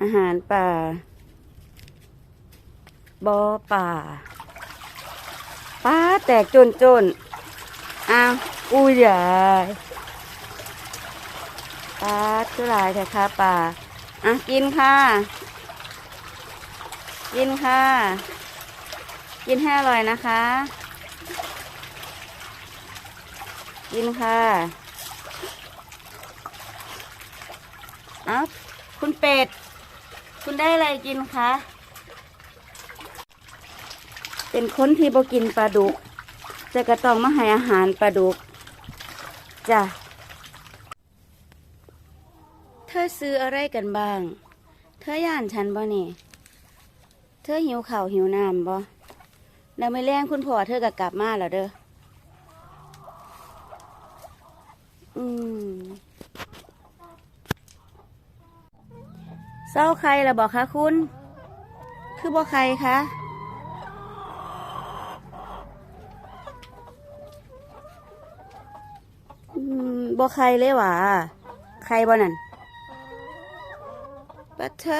อาหารป่า บอป่าป้าแตกจนจนๆอ้าวอุ้ยยายป้าชื่อหลายแต่ค่ะป่าอะกินค่ะ กินค่ะ กินให้อร่อยนะคะ กินค่ะอ้าคุณเป็ด คุณได้อะไรกินคะ เป็นคนที่บ่กินปลาดุก แต่ก็ต้องมาให้อาหารปลาดุกจ้ะเธอซื้ออะไรกันบ้าง เธอย่านฉันบ่นี่ เธอหิวข้าวหิวน้ำบ่แล้วไม่แรงคุณพ่อเธอก็กลับมาแล้วเด้อ อืม ศร้าใครล่ะบอกคะคุณ คือบอกใครคะอืมบ่ใครเลยหวะใครบ่นั่นปัตเธอ